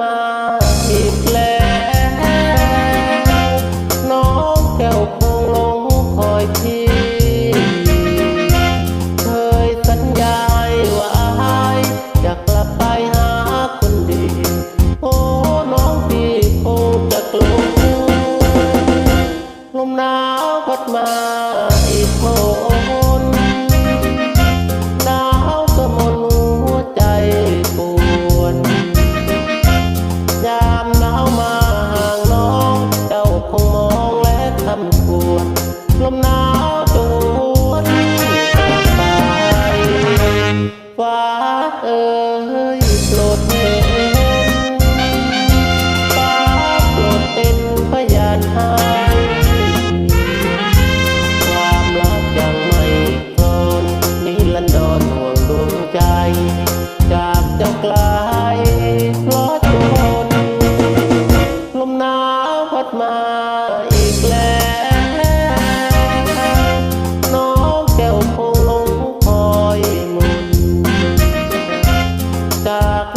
พั ละทำควรลมหนาวจงหวนกลับไปฟ้าเอ๋ยโปรดเห็นฟ้าโปรดเป็นพยานให้ความรักยังไม่ทนนิรันดรห่วงดวงใจ จากเจ้าไกลเพราะจนลมหนาวพัดมา จาก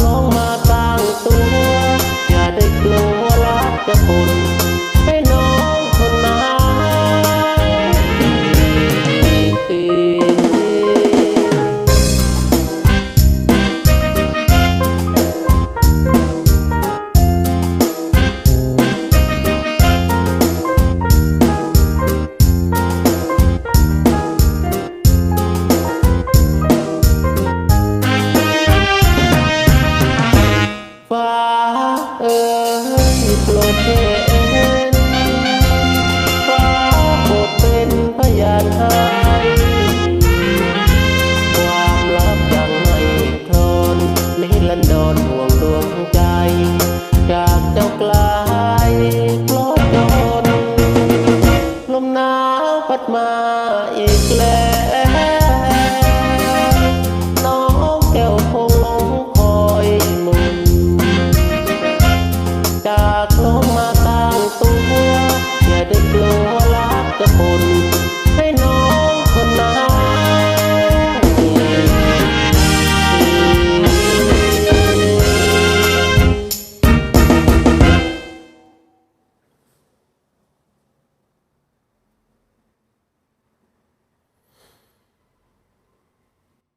ยโปรดเห็นฟ้าโปรดเป็นพยานให้ความลับยังไม่ทนนิรันดรห่วงดวงใจ กลัวรักจะปน